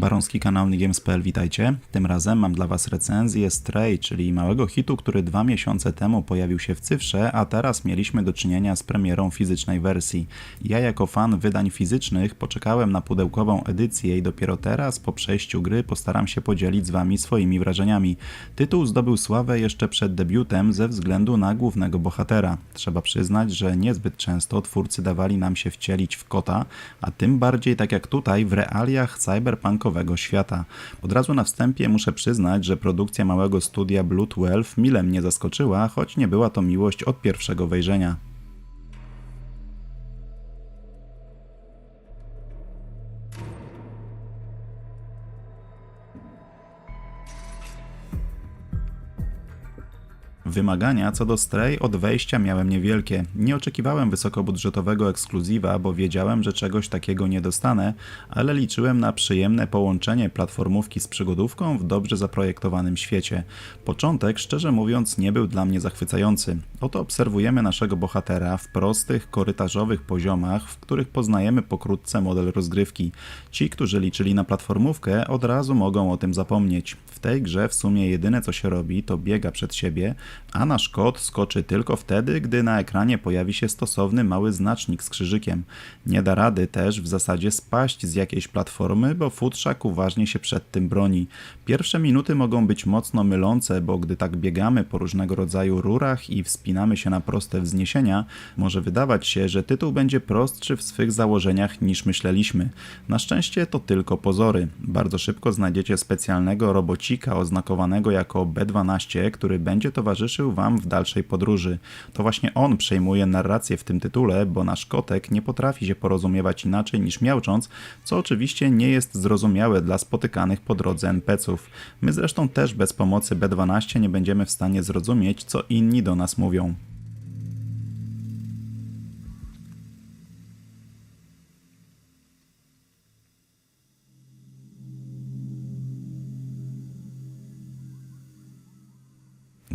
Baronski kanał Games.pl, witajcie. Tym razem mam dla Was recenzję Stray, czyli małego hitu, który dwa miesiące temu pojawił się w cyfrze, a teraz mieliśmy do czynienia z premierą fizycznej wersji. Ja jako fan wydań fizycznych poczekałem na pudełkową edycję i dopiero teraz, po przejściu gry, postaram się podzielić z Wami swoimi wrażeniami. Tytuł zdobył sławę jeszcze przed debiutem ze względu na głównego bohatera. Trzeba przyznać, że niezbyt często twórcy dawali nam się wcielić w kota, a tym bardziej tak jak tutaj w realiach cyberpunkowego świata. Od razu na wstępie muszę przyznać, że produkcja małego studia Blue 12 mile mnie zaskoczyła, choć nie była to miłość od pierwszego wejrzenia. Wymagania co do Stray od wejścia miałem niewielkie. Nie oczekiwałem wysokobudżetowego ekskluzywa, bo wiedziałem, że czegoś takiego nie dostanę, ale liczyłem na przyjemne połączenie platformówki z przygodówką w dobrze zaprojektowanym świecie. Początek, szczerze mówiąc, nie był dla mnie zachwycający. Oto obserwujemy naszego bohatera w prostych, korytarzowych poziomach, w których poznajemy pokrótce model rozgrywki. Ci, którzy liczyli na platformówkę, od razu mogą o tym zapomnieć. W tej grze w sumie jedyne co się robi, to biega przed siebie, a nasz kod skoczy tylko wtedy, gdy na ekranie pojawi się stosowny mały znacznik z krzyżykiem. Nie da rady też w zasadzie spaść z jakiejś platformy, bo futrzak uważnie się przed tym broni. Pierwsze minuty mogą być mocno mylące, bo gdy tak biegamy po różnego rodzaju rurach i wspinamy się na proste wzniesienia, może wydawać się, że tytuł będzie prostszy w swych założeniach niż myśleliśmy. Na szczęście to tylko pozory. Bardzo szybko znajdziecie specjalnego robocika oznakowanego jako B12, który będzie towarzyszył Wam w dalszej podróży. To właśnie on przejmuje narrację w tym tytule, bo nasz kotek nie potrafi się porozumiewać inaczej niż miałcząc, co oczywiście nie jest zrozumiałe dla spotykanych po drodze NPC-ów. My zresztą też bez pomocy B12 nie będziemy w stanie zrozumieć, co inni do nas mówią.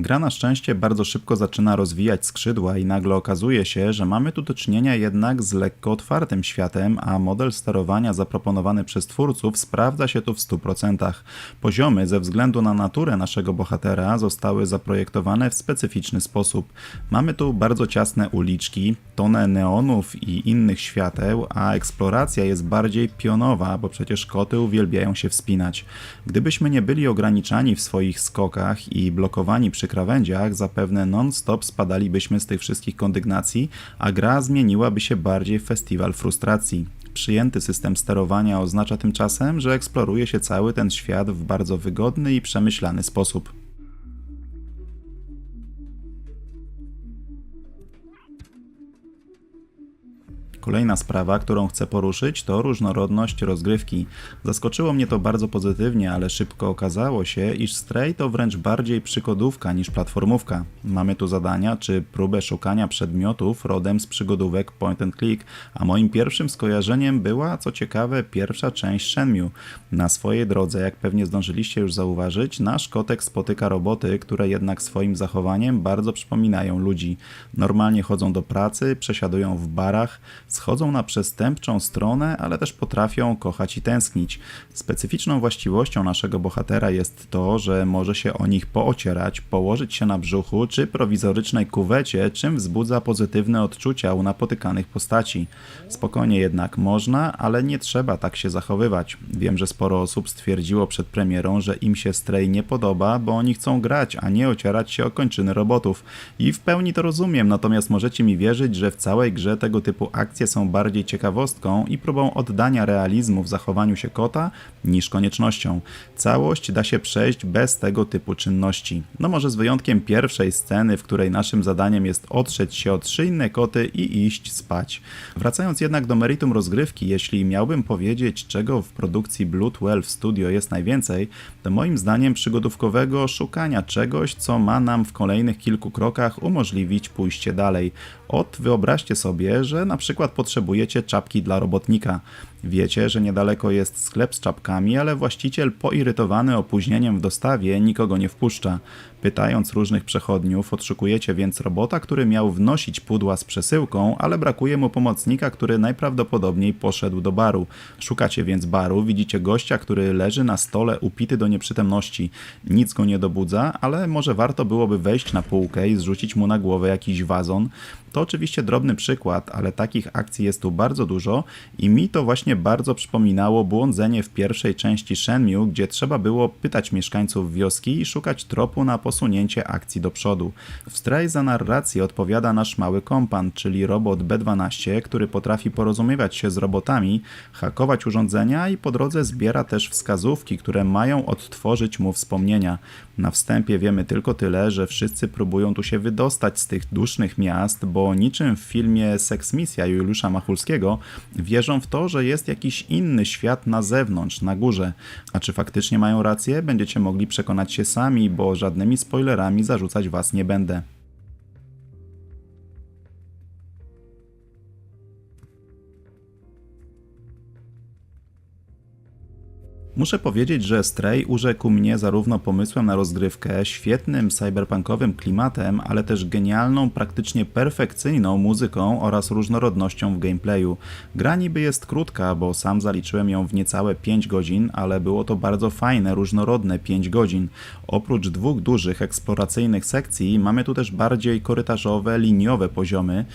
Gra na szczęście bardzo szybko zaczyna rozwijać skrzydła i nagle okazuje się, że mamy tu do czynienia jednak z lekko otwartym światem, a model sterowania zaproponowany przez twórców sprawdza się tu w 100%. Poziomy ze względu na naturę naszego bohatera zostały zaprojektowane w specyficzny sposób. Mamy tu bardzo ciasne uliczki, tonę neonów i innych świateł, a eksploracja jest bardziej pionowa, bo przecież koty uwielbiają się wspinać. Gdybyśmy nie byli ograniczani w swoich skokach i blokowani przy krawędziach, zapewne non-stop spadalibyśmy z tych wszystkich kondygnacji, a gra zmieniłaby się bardziej w festiwal frustracji. Przyjęty system sterowania oznacza tymczasem, że eksploruje się cały ten świat w bardzo wygodny i przemyślany sposób. Kolejna sprawa, którą chcę poruszyć, to różnorodność rozgrywki. Zaskoczyło mnie to bardzo pozytywnie, ale szybko okazało się, iż Stray to wręcz bardziej przygodówka niż platformówka. Mamy tu zadania czy próbę szukania przedmiotów rodem z przygodówek point and click, a moim pierwszym skojarzeniem była, co ciekawe, pierwsza część Shenmue. Na swojej drodze, jak pewnie zdążyliście już zauważyć, nasz kotek spotyka roboty, które jednak swoim zachowaniem bardzo przypominają ludzi. Normalnie chodzą do pracy, przesiadują w barach, schodzą na przestępczą stronę, ale też potrafią kochać i tęsknić. Specyficzną właściwością naszego bohatera jest to, że może się o nich poocierać, położyć się na brzuchu czy prowizorycznej kuwecie, czym wzbudza pozytywne odczucia u napotykanych postaci. Spokojnie jednak można, ale nie trzeba tak się zachowywać. Wiem, że sporo osób stwierdziło przed premierą, że im się Stray nie podoba, bo oni chcą grać, a nie ocierać się o kończyny robotów. I w pełni to rozumiem, natomiast możecie mi wierzyć, że w całej grze tego typu akcje są bardziej ciekawostką i próbą oddania realizmu w zachowaniu się kota niż koniecznością. Całość da się przejść bez tego typu czynności. No może z wyjątkiem pierwszej sceny, w której naszym zadaniem jest otrzeć się o trzy inne koty i iść spać. Wracając jednak do meritum rozgrywki, jeśli miałbym powiedzieć, czego w produkcji Blue 12 Studio jest najwięcej, to moim zdaniem przygodówkowego szukania czegoś, co ma nam w kolejnych kilku krokach umożliwić pójście dalej. Od wyobraźcie sobie, że na przykład potrzebujecie czapki dla robotnika. Wiecie, że niedaleko jest sklep z czapkami, ale właściciel poirytowany opóźnieniem w dostawie nikogo nie wpuszcza. Pytając różnych przechodniów, odszukujecie więc robota, który miał wnosić pudła z przesyłką, ale brakuje mu pomocnika, który najprawdopodobniej poszedł do baru. Szukacie więc baru, widzicie gościa, który leży na stole upity do nieprzytomności. Nic go nie dobudza, ale może warto byłoby wejść na półkę i zrzucić mu na głowę jakiś wazon. To oczywiście drobny przykład, ale takich akcji jest tu bardzo dużo i mi to właśnie bardzo przypominało błądzenie w pierwszej części Shenmue, gdzie trzeba było pytać mieszkańców wioski i szukać tropu na posunięcie akcji do przodu. W Stray za narrację odpowiada nasz mały kompan, czyli robot B12, który potrafi porozumiewać się z robotami, hakować urządzenia i po drodze zbiera też wskazówki, które mają odtworzyć mu wspomnienia. Na wstępie wiemy tylko tyle, że wszyscy próbują tu się wydostać z tych dusznych miast, bo niczym w filmie Seks Misja Juliusza Machulskiego wierzą w to, że jest jakiś inny świat na zewnątrz, na górze. A czy faktycznie mają rację? Będziecie mogli przekonać się sami, bo żadnymi spoilerami zarzucać was nie będę. Muszę powiedzieć, że Stray urzekł mnie zarówno pomysłem na rozgrywkę, świetnym cyberpunkowym klimatem, ale też genialną, praktycznie perfekcyjną muzyką oraz różnorodnością w gameplayu. Gra niby jest krótka, bo sam zaliczyłem ją w niecałe 5 godzin, ale było to bardzo fajne, różnorodne 5 godzin. Oprócz dwóch dużych eksploracyjnych sekcji, mamy tu też bardziej korytarzowe, liniowe poziomy,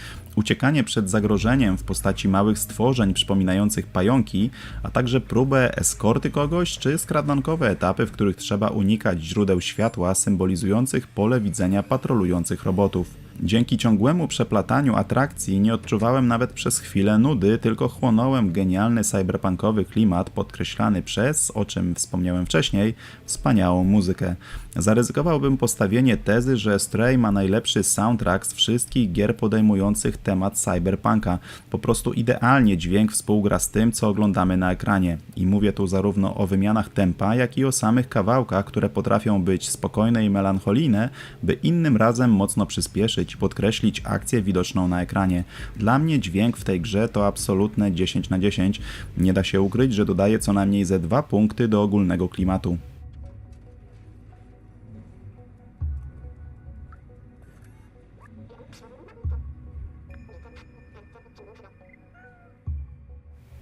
uciekanie przed zagrożeniem w postaci małych stworzeń przypominających pająki, a także próbę eskorty kogoś czy skradankowe etapy, w których trzeba unikać źródeł światła symbolizujących pole widzenia patrolujących robotów. Dzięki ciągłemu przeplataniu atrakcji nie odczuwałem nawet przez chwilę nudy, tylko chłonąłem genialny cyberpunkowy klimat podkreślany przez, o czym wspomniałem wcześniej, wspaniałą muzykę. Zaryzykowałbym postawienie tezy, że Stray ma najlepszy soundtrack z wszystkich gier podejmujących temat cyberpunka. Po prostu idealnie dźwięk współgra z tym, co oglądamy na ekranie. I mówię tu zarówno o wymianach tempa, jak i o samych kawałkach, które potrafią być spokojne i melancholijne, by innym razem mocno przyspieszyć i podkreślić akcję widoczną na ekranie. Dla mnie dźwięk w tej grze to absolutne 10 na 10. Nie da się ukryć, że dodaje co najmniej ze dwa punkty do ogólnego klimatu.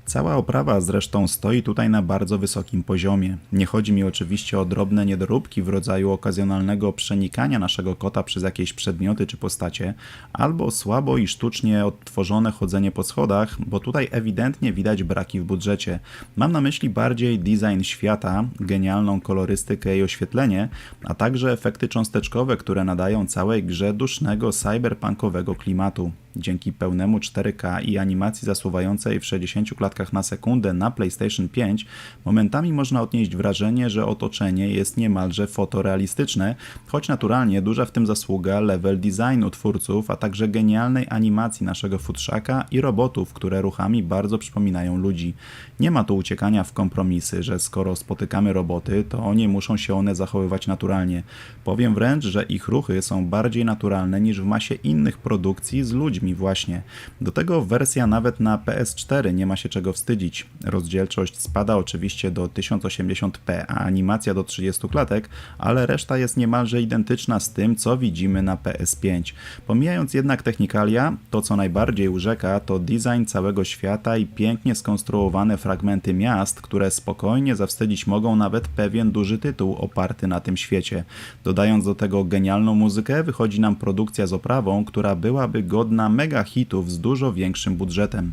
Cała oprawa zresztą stoi tutaj na bardzo wysokim poziomie. Nie chodzi mi oczywiście o drobne niedoróbki w rodzaju okazjonalnego przenikania naszego kota przez jakieś przedmioty czy postacie, albo słabo i sztucznie odtworzone chodzenie po schodach, bo tutaj ewidentnie widać braki w budżecie. Mam na myśli bardziej design świata, genialną kolorystykę i oświetlenie, a także efekty cząsteczkowe, które nadają całej grze dusznego cyberpunkowego klimatu. Dzięki pełnemu 4K i animacji zasuwającej w 60 klatkach na sekundę na PlayStation 5, momentami można odnieść wrażenie, że otoczenie jest niemalże fotorealistyczne, choć naturalnie duża w tym zasługa level designu twórców, a także genialnej animacji naszego futrzaka i robotów, które ruchami bardzo przypominają ludzi. Nie ma tu uciekania w kompromisy, że skoro spotykamy roboty, to nie muszą się one zachowywać naturalnie. Powiem wręcz, że ich ruchy są bardziej naturalne niż w masie innych produkcji z ludźmi właśnie. Do tego wersja nawet na PS4 nie ma się czego wstydzić. Rozdzielczość spada oczywiście do 1080p, a animacja do 30 klatek, ale reszta jest niemalże identyczna z tym, co widzimy na PS5. Pomijając jednak technikalia, to co najbardziej urzeka to design całego świata i pięknie skonstruowane fragmenty miast, które spokojnie zawstydzić mogą nawet pewien duży tytuł oparty na tym świecie. Dodając do tego genialną muzykę, wychodzi nam produkcja z oprawą, która byłaby godna mega hitów z dużo większym budżetem.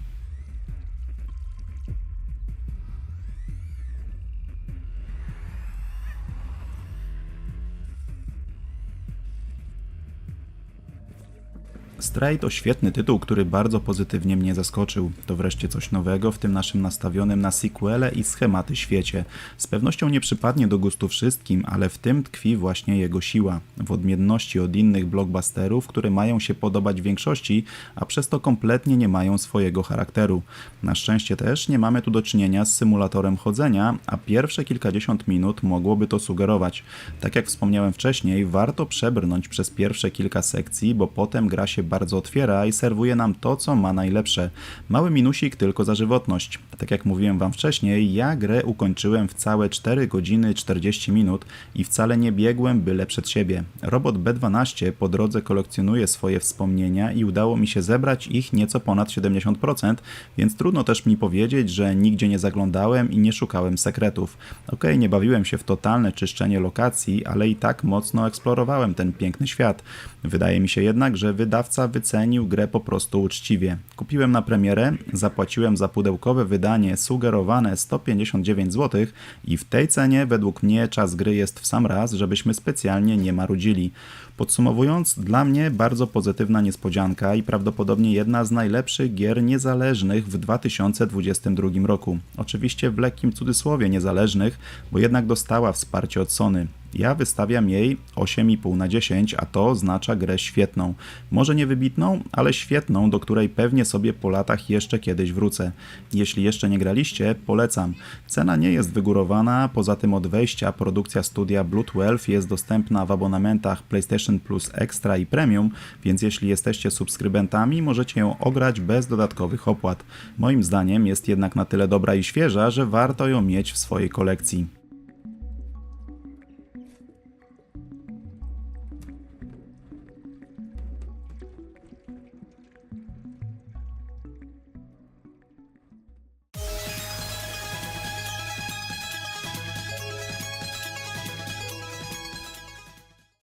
Stray to świetny tytuł, który bardzo pozytywnie mnie zaskoczył. To wreszcie coś nowego w tym naszym nastawionym na sequele i schematy świecie. Z pewnością nie przypadnie do gustu wszystkim, ale w tym tkwi właśnie jego siła. W odmienności od innych blockbusterów, które mają się podobać większości, a przez to kompletnie nie mają swojego charakteru. Na szczęście też nie mamy tu do czynienia z symulatorem chodzenia, a pierwsze kilkadziesiąt minut mogłoby to sugerować. Tak jak wspomniałem wcześniej, warto przebrnąć przez pierwsze kilka sekcji, bo potem gra się bardzo otwiera i serwuje nam to, co ma najlepsze. Mały minusik tylko za żywotność. Tak jak mówiłem wam wcześniej, ja grę ukończyłem w całe 4 godziny 40 minut i wcale nie biegłem byle przed siebie. Robot B12 po drodze kolekcjonuje swoje wspomnienia i udało mi się zebrać ich nieco ponad 70%, więc trudno też mi powiedzieć, że nigdzie nie zaglądałem i nie szukałem sekretów. Okej, nie bawiłem się w totalne czyszczenie lokacji, ale i tak mocno eksplorowałem ten piękny świat. Wydaje mi się jednak, że wydawca wycenił grę po prostu uczciwie. Kupiłem na premierę, zapłaciłem za pudełkowe wydanie sugerowane 159 zł i w tej cenie według mnie czas gry jest w sam raz, żebyśmy specjalnie nie marudzili. Podsumowując, dla mnie bardzo pozytywna niespodzianka i prawdopodobnie jedna z najlepszych gier niezależnych w 2022 roku. Oczywiście w lekkim cudzysłowie niezależnych, bo jednak dostała wsparcie od Sony. Ja wystawiam jej 8,5 na 10, a to oznacza grę świetną. Może nie wybitną, ale świetną, do której pewnie sobie po latach jeszcze kiedyś wrócę. Jeśli jeszcze nie graliście, polecam. Cena nie jest wygórowana, poza tym od wejścia produkcja studia Blood 12 jest dostępna w abonamentach PlayStation Plus Extra i Premium, więc jeśli jesteście subskrybentami, możecie ją ograć bez dodatkowych opłat. Moim zdaniem jest jednak na tyle dobra i świeża, że warto ją mieć w swojej kolekcji.